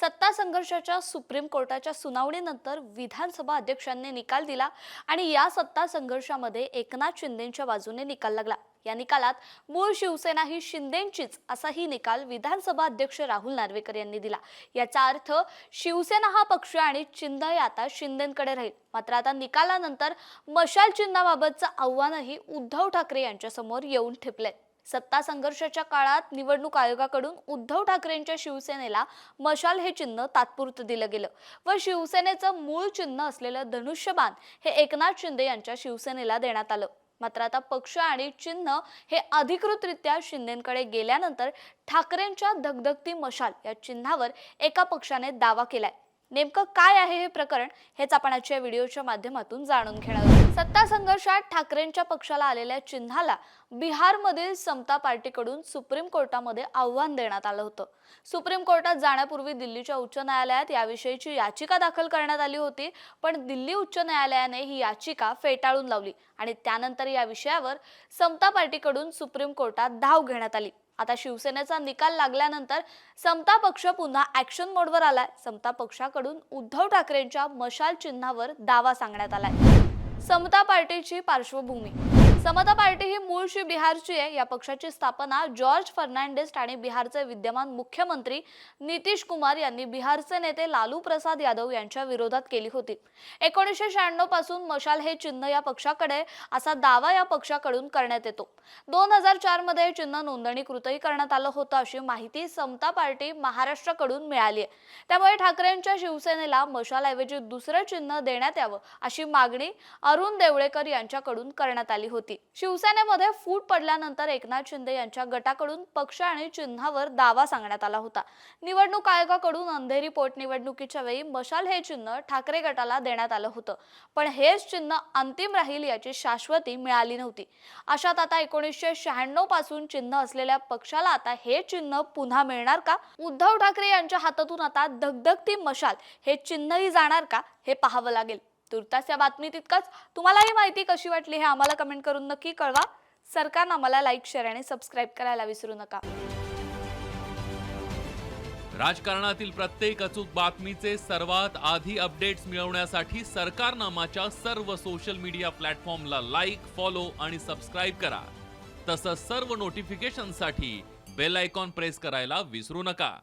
सत्ता संघर्षाच्या सुप्रीम कोर्टाच्या सुनावणीनंतर विधानसभा अध्यक्षांनी निकाल दिला आणि या सत्ता संघर्षामध्ये एकनाथ शिंदेच्या बाजूने निकाल लागला. या निकालात मूळ शिवसेना ही शिंदेंचीच असाही निकाल विधानसभा अध्यक्ष राहुल नार्वेकर यांनी दिला. याचा अर्थ शिवसेना हा पक्ष आणि चिन्ह आता शिंदेकडे राहील. मात्र आता निकालानंतर मशाल चिन्हाबाबतचं आव्हानही उद्धव ठाकरे यांच्यासमोर येऊन ठेपलंय. सत्ता संघर्षाच्या काळात निवडणूक आयोगाकडून उद्धव ठाकरेंच्या शिवसेनेला मशाल हे चिन्ह तात्पुरतं दिलं गेलं व शिवसेनेचं मूळ चिन्ह असलेलं धनुष्यबाण हे एकनाथ शिंदे यांच्या शिवसेनेला देण्यात आलं. मात्र आता पक्ष आणि चिन्ह हे अधिकृतरित्या शिंदेकडे गेल्यानंतर ठाकरेंच्या धगधगती मशाल या चिन्हावर एका पक्षाने दावा केलाय. नेमकं काय आहे हे प्रकरण हेच आपण आजच्या व्हिडिओच्या माध्यमातून जाणून घेणार आहोत. सत्ता संघर्षात ठाकरेंच्या पक्षाला आलेल्या चिन्हाला बिहारमधील समता पार्टीकडून सुप्रीम कोर्टामध्ये आव्हान देण्यात आलं होतं. सुप्रीम कोर्टात जाण्यापूर्वी दिल्लीच्या उच्च न्यायालयात याविषयीची याचिका दाखल करण्यात आली होती पण दिल्ली उच्च न्यायालयाने ही याचिका फेटाळून लावली आणि त्यानंतर या विषयावर समता पार्टीकडून सुप्रीम कोर्टात धाव घेण्यात आली. आता शिवसेनेचा निकाल लागल्यानंतर समता पक्ष पुन्हा ऍक्शन मोडवर आलाय. समता पक्षाकडून उद्धव ठाकरेंच्या मशाल चिन्हावर दावा सांगण्यात आलाय. समता पार्टीची पार्श्वभूमी. समता पार्टी ही मूळशी बिहारची आहे. या पक्षाची स्थापना जॉर्ज फर्नांडिस आणि बिहारचे विद्यमान मुख्यमंत्री नितीश कुमार यांनी बिहारचे नेते लालू प्रसाद यादव यांच्या विरोधात केली होती. एकोणीसशे शहाण्णवपासून मशाल हे चिन्ह या पक्षाकडे असा दावा या पक्षाकडून करण्यात येतो. दोन हजार चारमध्ये हे चिन्ह नोंदणीकृतही करण्यात आलं होतं अशी माहिती समता पार्टी महाराष्ट्राकडून मिळाली आहे. त्यामुळे ठाकरेंच्या शिवसेनेला मशालऐवजी दुसरं चिन्ह देण्यात यावं अशी मागणी अरुण देवळेकर यांच्याकडून करण्यात आली होती. शिवसेनेमध्ये फूट पडल्यानंतर एकनाथ शिंदे यांच्या गटाकडून पक्ष आणि चिन्हावर दावा सांगण्यात आला होता. निवडणूक आयोगाकडून अंधेरी पोटनिवडणुकीच्या वेळी मशाल हे चिन्ह ठाकरे गटाला देण्यात आलं होतं. पण हेच चिन्ह अंतिम राहील याची शाश्वती मिळाली नव्हती. अशात आता एकोणीसशे शहाण्णवपासून चिन्ह असलेल्या पक्षाला आता हे चिन्ह पुन्हा मिळणार का? उद्धव ठाकरे यांच्या हातातून आता धगधगती मशाल हे चिन्हही जाणार का? हे पाहावं लागेल. तुर्तास या बातमी तितकाच. तुम्हाला ही माहिती कशी वाटली हे आम्हाला कमेंट करून नक्की कळवा. सरकारनं आम्हाला लाईक शेअर आणि सबस्क्राईब करायला विसरू नका. राजकारणातील प्रत्येक अचूक बातमीचे सर्वात आधी अपडेट्स मिळवण्यासाठी सरकारनामाच्या सर्व सोशल मीडिया प्लॅटफॉर्मला लाईक फॉलो आणि सबस्क्राईब करा. तसंच सर्व नोटिफिकेशनसाठी बेल आयकॉन प्रेस करायला विसरू नका.